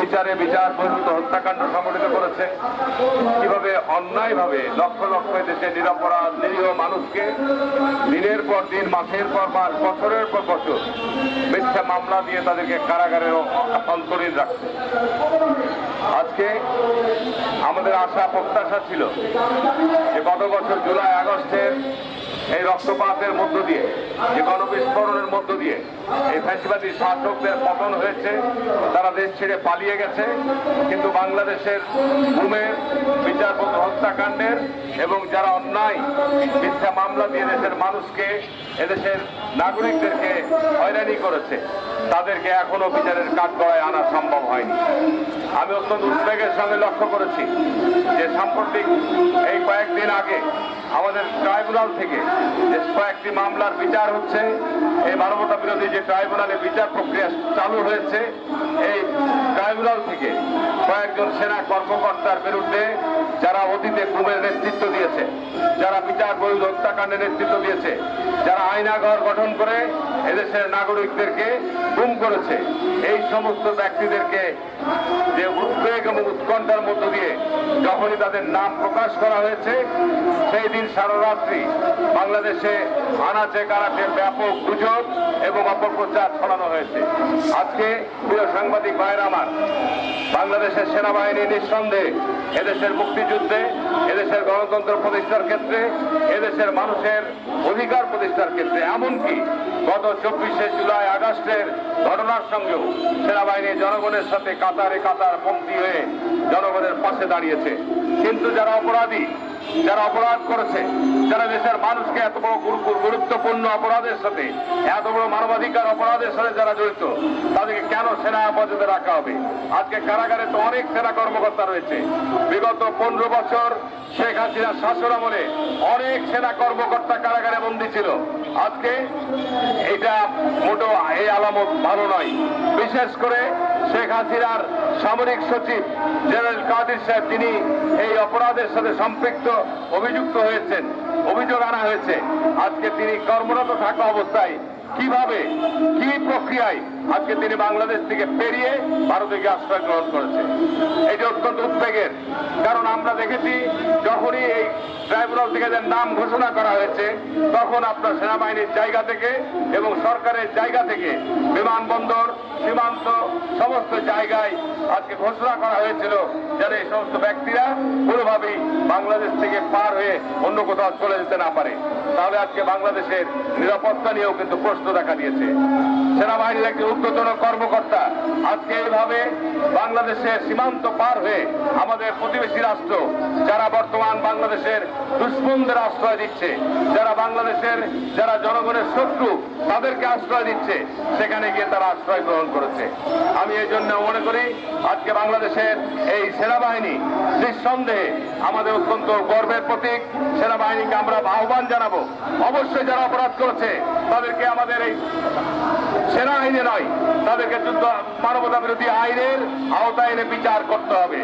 বিচারে বিচার বহির্ভূত হত্যাকাণ্ড সংঘটিত করেছে। কীভাবে অন্যায়ভাবে লক্ষ লক্ষ দেশে নিরাপরাধ নিরীহ মানুষকে দিনের পর দিন, মাসের পর মাস, বছরের পর বছর মিথ্যা মামলা দিয়ে তাদেরকে কারাগারে অন্তরীণ রাখছে। আজকে আমাদের আশা, প্রত্যাশা ছিল যে গত বছর জুলাই আগস্টের এই রক্তপাতের মধ্য দিয়ে, যে গণবিস্ফোরণের মধ্য দিয়ে এই ফ্যাসিবাদী শাসকদের পতন হয়েছে, তারা দেশ ছেড়ে পালিয়ে গেছে, কিন্তু বাংলাদেশের ঘুমের বিচারপত হত্যাকাণ্ডের এবং যারা অন্যায়, মিথ্যা মামলা দিয়ে দেশের মানুষকে, এদেশের নাগরিকদেরকে হয়রানি করেছে। তাদেরকে এখনও বিচারের কাঠগড়ায় আনা সম্ভব হয়নি। আমি অত্যন্ত উদ্বেগের সঙ্গে লক্ষ্য করেছি যে সাম্প্রতিক এই কয়েকদিন আগে আমাদের ট্রাইব্যুনাল থেকে যে কয়েকটি মামলার বিচার হচ্ছে, এই মানবতা বিরোধী যে ট্রাইব্যুনালে বিচার প্রক্রিয়া চালু হয়েছে, এই ট্রাইব্যুনাল থেকে কয়েকজন সেনা কর্মকর্তার বিরুদ্ধে যারা অতীতে গুমের নেতৃত্ব দিয়েছে যারা বিচার বহির হত্যাকাণ্ডের নেতৃত্ব দিয়েছে, যারা আইনাঘর গঠন করে এদেশের নাগরিকদেরকে গুম করেছে। এই সমস্ত ব্যক্তিদেরকে যে উদ্বেগ এবং উৎকণ্ঠার মধ্য দিয়ে যখনই তাদের নাম প্রকাশ করা হয়েছে, সেই দিন সারা রাত্রি বাংলাদেশে আনাচে কানাচে ব্যাপক গুজব এবং অপপ্রচার ছড়ানো হয়েছে। আজকে প্রিয় সাংবাদিক ভাইয়ের আমার, বাংলাদেশের সেনাবাহিনী নিঃসন্দেহে এদেশের মুক্তিযুদ্ধে, এদেশের গণতন্ত্র প্রতিষ্ঠার ক্ষেত্রে এদেশের মানুষের অধিকার প্রতিষ্ঠার ক্ষেত্রে, এমনকি গত চব্বিশে জুলাই আগস্টের ঘটনার সঙ্গেও সেনাবাহিনী জনগণের সাথে কাতারে কাতার পঙ্ক্তি হয়ে জনগণের পাশে দাঁড়িয়েছে। কিন্তু যারা অপরাধী যারা অপরাধ করেছে, যারা দেশের মানুষকে এত বড় গুরুত্বপূর্ণ অপরাধের সাথে, এত বড় মানবাধিকার অপরাধের সাথে যারা জড়িত, তাদেরকে কেন সেনা হেফাজতে রাখা হবে? আজকে কারাগারে তো অনেক সেনা কর্মকর্তা রয়েছে। বিগত পনেরো বছর শেখ হাসিনার শাসন আমলে অনেক সেনা কর্মকর্তা কারাগারে বন্দী ছিল। আজকে এটা মোটো এই আলামত ভালো নয়। বিশেষ করে শেখ হাসিনার সামরিক সচিব জেনারেল কাদির সাহেব, তিনি এই অপরাধের সাথে সম্পৃক্ত, অভিযুক্ত হয়েছেন, অভিযোগ আনা হয়েছে। আজকে তিনি কর্মরত থাকা অবস্থায় কীভাবে, কি প্রক্রিয়ায় আজকে তিনি বাংলাদেশ থেকে পেরিয়ে ভারতে গিয়ে আশ্রয় গ্রহণ করেছে? এটি অত্যন্ত উদ্বেগের, কারণ আমরা দেখেছি যখনই এই ট্রাইব্যুনাল থেকে যে নাম ঘোষণা করা হয়েছে, তখন আপনার সেনাবাহিনীর জায়গা থেকে এবং সরকারের জায়গা থেকে বিমানবন্দর, সীমান্ত সমস্ত জায়গায় আজকে ঘোষণা করা হয়েছিল যেন এই সমস্ত ব্যক্তিরা কোনোভাবেই বাংলাদেশ থেকে পার হয়ে অন্য কোথাও চলে যেতে না পারে। তাহলে আজকে বাংলাদেশের নিরাপত্তা নিয়েও কিন্তু প্রশ্ন দেখা দিয়েছে। সেনাবাহিনীর একটি ঊর্ধ্বতন কর্মকর্তা আজকে এইভাবে বাংলাদেশের সীমান্ত পার হয়ে আমাদের প্রতিবেশী রাষ্ট্র, যারা বর্তমান বাংলাদেশের দুশ্মনদের আশ্রয় দিচ্ছে, যারা বাংলাদেশের, যারা জনগণের শত্রু, তাদেরকে আশ্রয় দিচ্ছে, সেখানে গিয়ে তারা আশ্রয় গ্রহণ করেছে। আমি এই জন্য মনে করি, আজকে বাংলাদেশের এই সেনাবাহিনী নিঃসন্দেহে আমাদের অত্যন্ত গর্বের প্রতীক। সেনাবাহিনীকে আমরা আহ্বান জানাব। অবশ্যই যারা অপরাধ করেছে, তাদেরকে আমাদের এই সেনা আইনে নয় তাদেরকে যুদ্ধ মানবতা বিরোধী আইনের আওতায় এনে বিচার করতে হবে।